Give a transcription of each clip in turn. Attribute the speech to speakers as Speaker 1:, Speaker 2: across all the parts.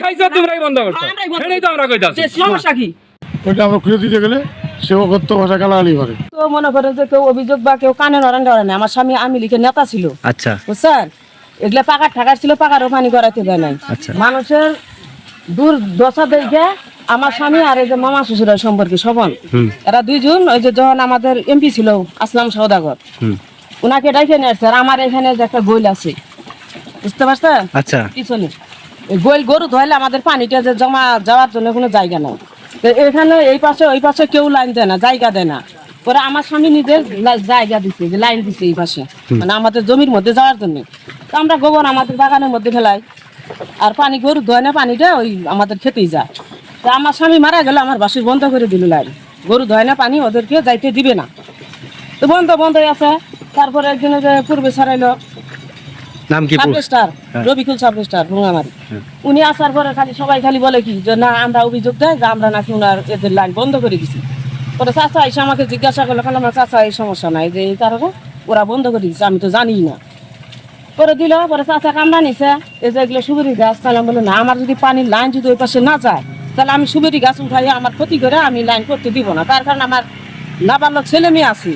Speaker 1: খাইছো তোমরাই বন্ধ করছ। এটাই তো আমরা কইতাছি
Speaker 2: যে সমস্যা কি?
Speaker 3: ওইটা আমরা খুঁজে দিতে গেলে সে অগত্য ভাষা গালাগালি করে।
Speaker 2: তো মনে করেন যে কেউ অভিযোগ বা কেউ কানে নড়ান ধরে না। আমার স্বামী আমি লিখে নেতা ছিল।
Speaker 4: আচ্ছা।
Speaker 2: বুঝছেন? এগুলা পাকার ঠাকার ছিল পাকারও পানি করাইতে দেয় নাই।
Speaker 4: আচ্ছা।
Speaker 2: মানুষের দূর দশা দেখে আমার স্বামী আর এই যে মামা শ্বশুরের সম্পর্কে শোভন এরা দুইজন ওই যে যখন আমাদের এমপি ছিল আসলাম সৌদাগর
Speaker 4: হুম।
Speaker 2: ওনাকে ডাইকে নিয়ে আসছে আর আমার এখানে যে একটা গোল আছে। বুঝতে পারছেন?
Speaker 4: আচ্ছা।
Speaker 2: পিছনে। গোল গরু ধরলে আমাদের পানিটা যে জমা যাওয়ার জন্য কোনো জায়গা নাই। তো এখানে এই পাশে ওই পাশে কেউ লাইন দেয় না জায়গা দেয় না। পরে আমার স্বামী নিজের জায়গা দিচ্ছে যে লাইন দিচ্ছে এই পাশে মানে আমাদের জমির মধ্যে যাওয়ার জন্য। তো আমরা গোবর আমাদের বাগানের মধ্যে ফেলাই আর পানি গরু ধোয় না পানিটা ওই আমাদের খেতেই যায়। তো আমার স্বামী মারা গেলে আমার বাসির বন্ধ করে দিল লাইন। গরু ধোয় না পানি ওদেরকে যাইতে দিবে না। তো বন্ধ বন্ধ আছে। তারপরে একদিনে যে পূর্বে ছাড়াইলো
Speaker 4: নাম কি?
Speaker 2: সাবরেস্টার রবিকুল সাবরেস্টার ভুঙামারি উনি আসার পরে খালি সবাই খালি বলে কি যে না আমরা অভিযোগ দেয় যে আমরা নাকি উনার এদের লাইন বন্ধ করে দিছি। পরে চাচা এসে আমাকে জিজ্ঞাসা করল কারণ আমার চাচা এই সমস্যা নাই যে এই কারণে ওরা বন্ধ করে দিচ্ছে আমি তো জানি না। পরে দিল পরে চাচা কামড়া নিছে এই যে এগুলো সুবেরি গাছ তাহলে আমি না আমার যদি পানির লাইন যদি ওই পাশে না যায় তাহলে আমি সুবেরি গাছ উঠাই আমার ক্ষতি করে আমি লাইন করতে দিব না। তার কারণ আমার নাবালক ছেলে মেয়ে আছে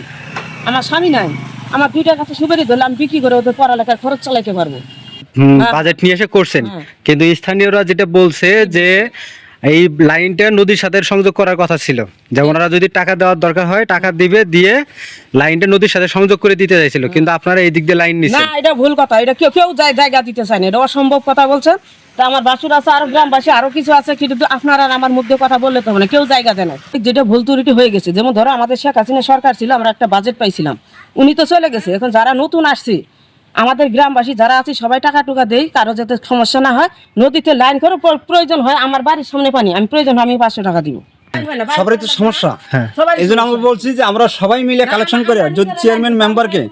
Speaker 2: আমার স্বামী নাই। আমার দুইটা কাছে সুবেরি ধরলে আমি বিক্রি করে ওদের পড়ালেখার খরচ চালাইতে পারব
Speaker 4: হুম। বাজেট নিয়ে এসে করছেন
Speaker 2: হ্যাঁ।
Speaker 4: কিন্তু স্থানীয়রা যেটা বলছে যে এই লাইনটা নদীর সাথে সংযোগ করার কথা ছিল। যে ওনারা যদি টাকা দেওয়ার দরকার হয় টাকা দিবে দিয়ে লাইনটা নদীর সাথে সংযোগ করে দিতে চাইছিল। কিন্তু আপনারা এই দিক দিয়ে লাইন
Speaker 2: না এটা ভুল কথা। এটা কেউ কেউ জায়গা দিতে চায় না। এটা অসম্ভব কথা বলছেন তা আমার বাসুর আছে আরও গ্রামবাসী আরও কিছু আছে কিন্তু আপনারা আর আমার মধ্যে কথা বললে তো হবে না। কেউ জায়গা দেয় না। যেটা ভুল ত্রুটি হয়ে গেছে। যেমন ধরো আমাদের শেখ হাসিনা সরকার ছিল আমরা একটা বাজেট পাইছিলাম। উনি তো চলে গেছে। এখন যারা নতুন আসছে আমাদের গ্রামবাসী যারা আছে, সবাই টাকা টুকা দেই, কারও যাতে সমস্যা না হয়। নদীতে লাইন করে প্রয়োজন হয়, আমার বাড়ির সামনে পানি, আমি প্রয়োজন হয় আমি পাঁচশো টাকা দিব।
Speaker 5: সবারই তো সমস্যা। এই জন্য আমি বলছি যে আমরা সবাই মিলে কালেকশন করে যদি চেয়ারম্যান মেম্বারকে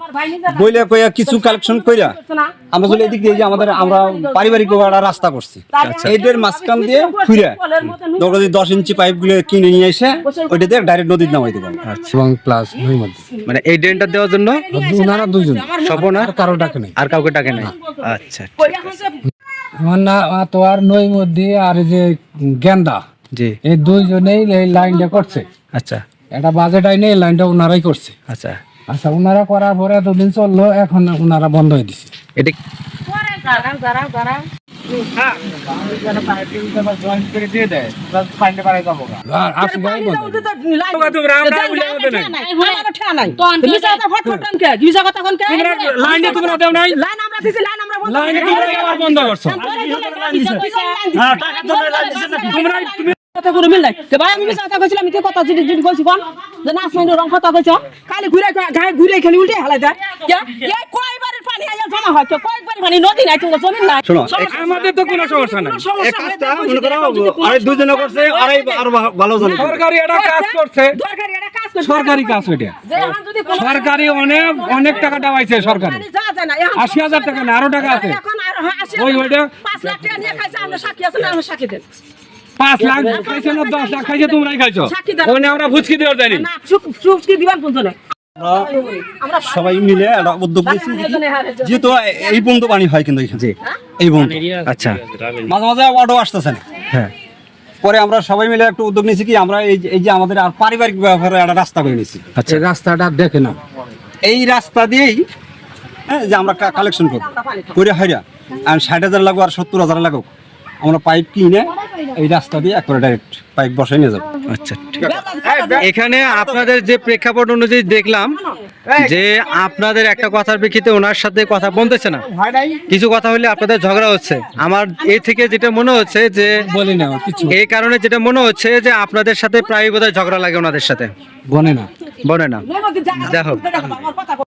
Speaker 5: বইলে কইয়া কিছু কালেকশন কইরা আমরা যদি এদিক দিয়ে যে আমাদের আমরা পারিবারিক একটা রাস্তা করছি। এইটার মাঝখান দিয়ে ঘুরে। ধরো যদি দশ ইঞ্চি পাইপগুলো কিনে নিয়ে এসে ওইটা দিয়ে ডাইরেক্ট নদীর নামাইতে পারব
Speaker 3: এবং প্লাস নই মধ্যে।
Speaker 4: মানে এই ড্রেনটা দেওয়ার জন্য?
Speaker 3: ওনারা দুজন
Speaker 4: স্বপনার
Speaker 3: কারও ডাকে নেই।
Speaker 4: আর কাউকে টাকা নেই? আচ্ছা
Speaker 6: আমার না তোমার নই মধ্যে আর এই যে গেন্দা।
Speaker 4: জি।
Speaker 6: এই দুইজনেই এই লাইনটা করছে।
Speaker 4: আচ্ছা।
Speaker 6: একটা বাজেট আইনে এই লাইনটা ওনারাই করছে।
Speaker 4: আচ্ছা।
Speaker 6: আচ্ছা ওনারা করার পরে এতদিন চলল এখন ওনারা বন্ধ হয়ে দিছে।
Speaker 4: এটা
Speaker 6: বন্ধ।
Speaker 1: করছ?
Speaker 2: কথা করে মিল নাই। তে ভাই আমি মিছা কথা কইছিলাম আমি তো কথা জিডি জিডি কইছি কোন? যে না আসমাইন রং কথা কইছ। খালি ঘুরে গায়ে ঘুরে খালি উল্টে হালাই দেয় কে? এই কয়বারের পানি আইয়া জমা হয়? তো কয়েকবার পানি? নদী নাই তুমি জমি নাই।
Speaker 5: শোনো,
Speaker 1: আমাদের তো কোনো সমস্যা নাই।
Speaker 5: এই কাজটা মনে করো আরে দুজনে করছে আড়াই আরও ভালো জনে
Speaker 1: সরকারি কাজ করছে।
Speaker 2: দরকারি একটা কাজ করছে।
Speaker 1: সরকারি কাজ ওইটা
Speaker 2: যে এখন যদি কোনো-
Speaker 1: সরকারি অনেক অনেক টাকা দেওয়াইছে সরকারি। আশি হাজার টাকা না আরও টাকা আছে।
Speaker 2: এখন আর হ্যাঁ,
Speaker 1: ওই ওইটা?
Speaker 2: পাঁচ লাখ টাকা নিয়ে খাইছে, আমরা সাক্ষী আছি না, আমরা সাক্ষী দেন।
Speaker 1: পাঁচ লাখ খাইছে না দশ লাখ খাইছে তোমরাই খাইছো? ওখানে আমরা ফুচকি দেওয়ার জানি।
Speaker 2: না, সুখ- সুখ কি দিবেন কোন?
Speaker 5: সবাই মিলে একটা উদ্যোগ নিয়েছি।
Speaker 2: হারে জনে।
Speaker 5: যেহেতু এই বন্ধু পানি হয় কিন্তু এখানে। এই বন্ধু।
Speaker 4: আচ্ছা।
Speaker 5: মাঝে মাঝে অটো আসতেছে না।
Speaker 4: হ্যাঁ।
Speaker 5: পরে আমরা সবাই মিলে একটু উদ্যোগ নিয়েছি কি আমরা এই যে- এই যে আমাদের আর পারিবারিক ব্যাপারে একটা রাস্তা করে নিয়েছি।
Speaker 4: আচ্ছা।
Speaker 6: রাস্তাটা দেখে না।
Speaker 5: এই রাস্তা দিয়েই হ্যাঁ যে আমরা কালেকশন করব। করে হাইরা। আর ষাট হাজার লাগুক আর সত্তর হাজার লাগুক। আমরা পাইপ কিনে এই রাস্তা দিয়ে একবারে ডাইরেক্ট পাইপ বসাই নিয়ে যাব।
Speaker 4: আচ্ছা ঠিক আছে। এখানে আপনাদের যে প্রেক্ষাপট অনুযায়ী দেখলাম যে আপনাদের একটা কথার প্রেক্ষিতে ওনার সাথে কথা বলতেছে না। কিছু কথা হলে আপনাদের ঝগড়া হচ্ছে। আমার এই থেকে যেটা মনে হচ্ছে যে
Speaker 6: বলি না কিছু
Speaker 4: এই কারণে যেটা মনে হচ্ছে যে আপনাদের সাথে প্রায় বোধহয় ঝগড়া লাগে ওনাদের সাথে।
Speaker 6: বনে না।
Speaker 4: বলে না। দেখো।
Speaker 2: আমার কথা কই।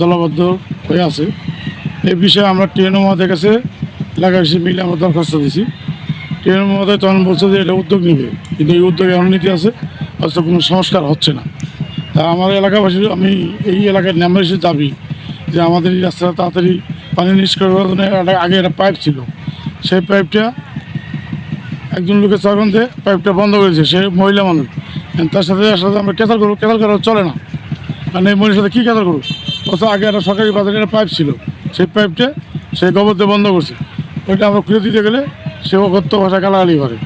Speaker 3: দলবদ্ধ হয়ে আছে। এই বিষয়ে আমরা ট্রেন মহাদের কাছে এলাকাবাসী মিলে আমরা দরখাস্ত দিছি। ট্রেন মহাদয় তখন বলছে যে এটা উদ্যোগ নেবে, কিন্তু এই উদ্যোগে অনীতি আছে অথচ কোনো সংস্কার হচ্ছে না। তা আমার এলাকাবাসীর আমি এই এলাকার নামের দাবি যে আমাদের এই রাস্তাটা তাড়াতাড়ি পানি নিষ্কাশনের আগে একটা পাইপ ছিল। সেই পাইপটা একজন লোকের চাকরন দিয়ে পাইপটা বন্ধ করেছে, সে মহিলা মানুষ। তার সাথে সাথে আমরা কেতাল করব কেতাল করা চলে না। কারণ এই মহিলার সাথে কী কেতাল করব? অথচ আগে একটা সরকারি বাজারে একটা পাইপ ছিল। সেই পাইপটা সেই গোবর দিয়ে বন্ধ করছে। ওইটা আমরা খুঁজে দিতে গেলে সে অগত্য ভাষা গালাগালি করে।